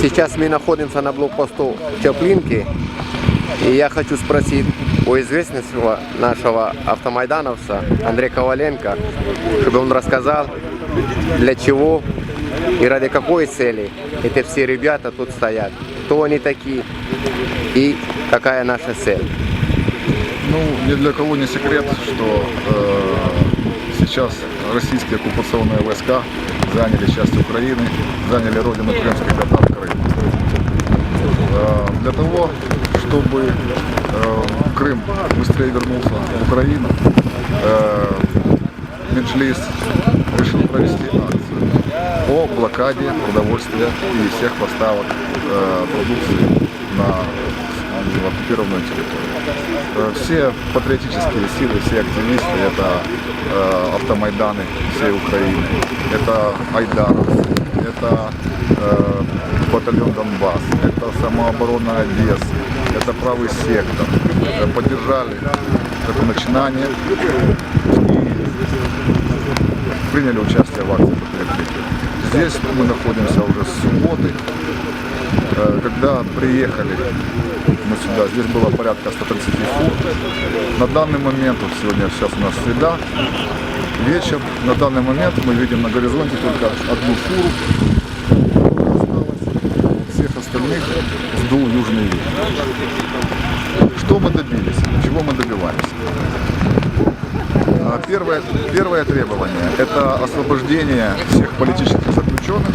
Сейчас мы находимся на блокпосту Теплинки. И я хочу спросить у известного нашего автомайдановца Андрея Коваленко, чтобы он рассказал, для чего и ради какой цели эти все ребята тут стоят, кто они такие и какая наша цель. Ну, ни для кого не секрет, что э, сейчас российские оккупационные войска заняли часть Украины, заняли родину крымских татар Крым. Э, для того, чтобы э, Крым. Быстрее вернулся в Украину, э, Меджлис решил провести акцию по блокаде продовольствия и всех поставок э, продукции на в оккупированную территорию. Э, Все патриотические силы, все активисты, это э, автомайданы всей Украины, это Айдаровцы, это э, батальон Донбасс, это самооборона Одессы, это правый сектор. Поддержали это начинание и приняли участие в акции. Здесь мы находимся уже с субботы. Э, Когда приехали мы сюда, здесь было порядка 130 фур. На данный момент, вот сегодня, сейчас у нас среда, вечер, на данный момент мы видим на горизонте только одну фуру. Остальных сдул южный ветер. Что мы добились? Чего мы добиваемся? А, Первое, первое требование – это освобождение всех политических заключенных,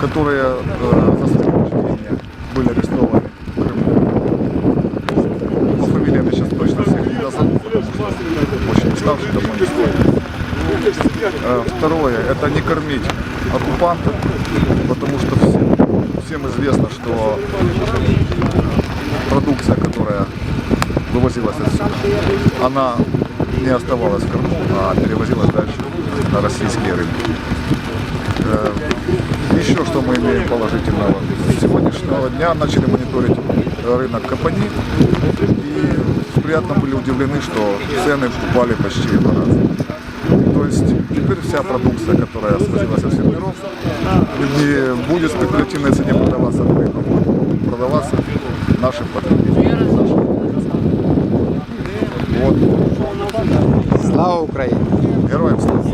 которые э, за свои были арестованы. По фамилиям сейчас точно всех не назову, очень уставший, давно не стоит. Второе – это не кормить оккупантов, потому что всем, всем известно, что продукция, которая вывозилась отсюда, она не оставалась в Крыму, а перевозилась дальше на российские рынки. Э, Еще что мы имеем положительного. С сегодняшнего дня начали мониторить рынок Капани и приятно были удивлены, что цены упали почти в два раза. То есть теперь вся продукция, которая свозилась со всех миров, не будет спекулятивной цене продаваться рынок, будет продаваться нашим потребителям. нашим Вот. Слава Украине! Героям слава!